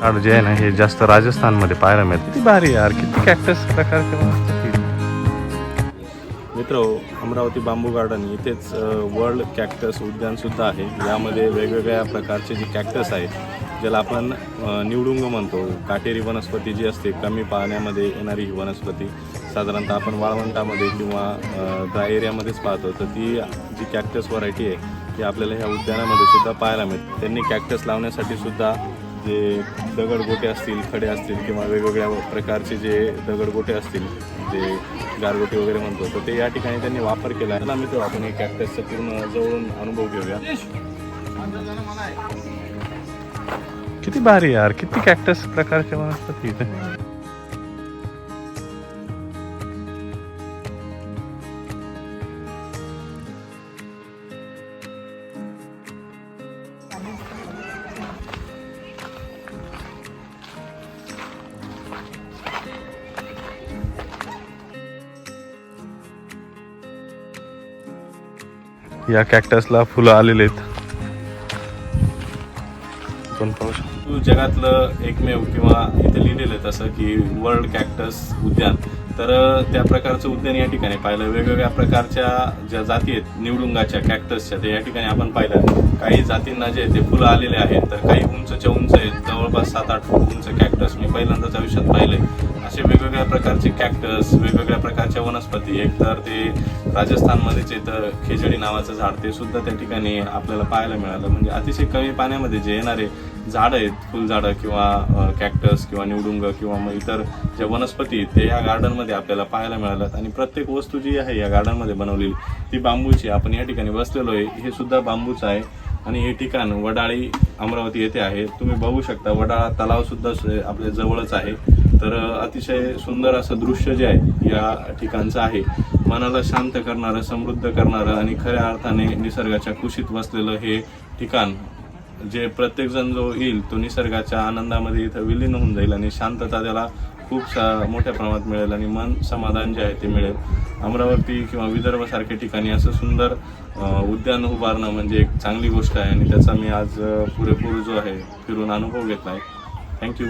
झाड जे आहे ना हे जास्त राजस्थानमध्ये पाहायला मिळतं. किती भारी यार किती कॅक्टस प्रकारचे मित्र अमरावती बांबू गार्डन इथेच वर्ल्ड कॅक्टस उद्यानसुद्धा आहे. यामध्ये वेगवेगळ्या प्रकारचे जे कॅक्टस आहेत ज्याला आपण निवडुंग म्हणतो. काटेरी वनस्पती जी असते कमी पाण्यामध्ये येणारी ही वनस्पती. साधारणतः आपण वाळवंटामध्ये किंवा ड्राय एरियामध्येच पाहतो. तर ती जी कॅक्टस व्हरायटी आहे ती आपल्याला ह्या उद्यानामध्ये सुद्धा पाहायला मिळते. त्यांनी कॅक्टस लावण्यासाठी सुद्धा जे दगडगोटे असतील खडे असतील किंवा वेगवेगळ्या प्रकारचे जे दगडगोटे असतील जे गारगोटे वगैरे म्हणतो तर ते या ठिकाणी त्यांनी वापर केला. आहे चला मित्र आपण हे कॅक्टसचा पूर्ण जवळून अनुभव घेऊया. किती भारी यार किती कॅक्टस प्रकारचे वनस्पती इथे. या कॅक्टसला फुलं आलेले आहेत. आपण पाहू शकतो. जगातलं एकमेव किंवा इथे लिहिलेलं आहे तसं की वर्ल्ड कॅक्टस उद्यान. तर त्या प्रकारचं उद्यान या ठिकाणी पाहिलं. वेगवेगळ्या प्रकारच्या ज्या जाती आहेत निवडुंगाच्या कॅक्टसच्या ते या ठिकाणी आपण पाहिलं. काही जातींना जे ते फुलं आलेले आहेत तर काही उंचच्या उंच आहेत. जवळपास सात आठ फूट उंच कॅक्टस मी पहिल्यांदाच आयुष्यात पाहिले असे वेगवेगळ्या प्रकारचे कॅक्टस वेगवेगळ्या प्रकारच्या वनस्पती. एक तर ते राजस्थानमध्येच येतं खेजडी नावाचं झाड. ते सुद्धा त्या ठिकाणी आपल्याला पाहायला मिळालं. म्हणजे अतिशय कमी पाण्यामध्ये जे येणारे झाडं आहेत फुलझाडं किंवा कॅक्टस किंवा निवडुंग किंवा मग इतर ज्या वनस्पती आहेत, ते या गार्डनमध्ये आपल्याला पाहायला मिळाल्यात. आणि प्रत्येक वस्तू जी आहे या गार्डनमध्ये बनवलेली ती बांबूची आपण या ठिकाणी बसलेलो आहे. हे सुद्धा बांबूचं आहे. आणि हे ठिकाण वडाळी अमरावती येथे आहे. तुम्ही बघू शकता वडाळा तलाव सुद्धा आपल्या जवळच आहे. तर अतिशय सुंदर असं दृश्य जे आहे या ठिकाणचं आहे. मनाला शांत करणारं समृद्ध करणारं आणि खऱ्या अर्थाने निसर्गाच्या कुशीत बसलेलं हे ठिकाण. जे प्रत्येकजण जो येईल तो निसर्गाच्या आनंदामध्ये इथं विलीन होऊन जाईल आणि शांतता त्याला खूप सा मोठ्या प्रमाणात मिळेल आणि मन समाधान जे आहे ते मिळेल. अमरावती किंवा विदर्भासारख्या ठिकाणी असं सुंदर उद्यान उभारणं म्हणजे एक चांगली गोष्ट आहे आणि त्याचा मी आज पुरेपूर जो आहे फिरून अनुभव घेतला आहे. थँक्यू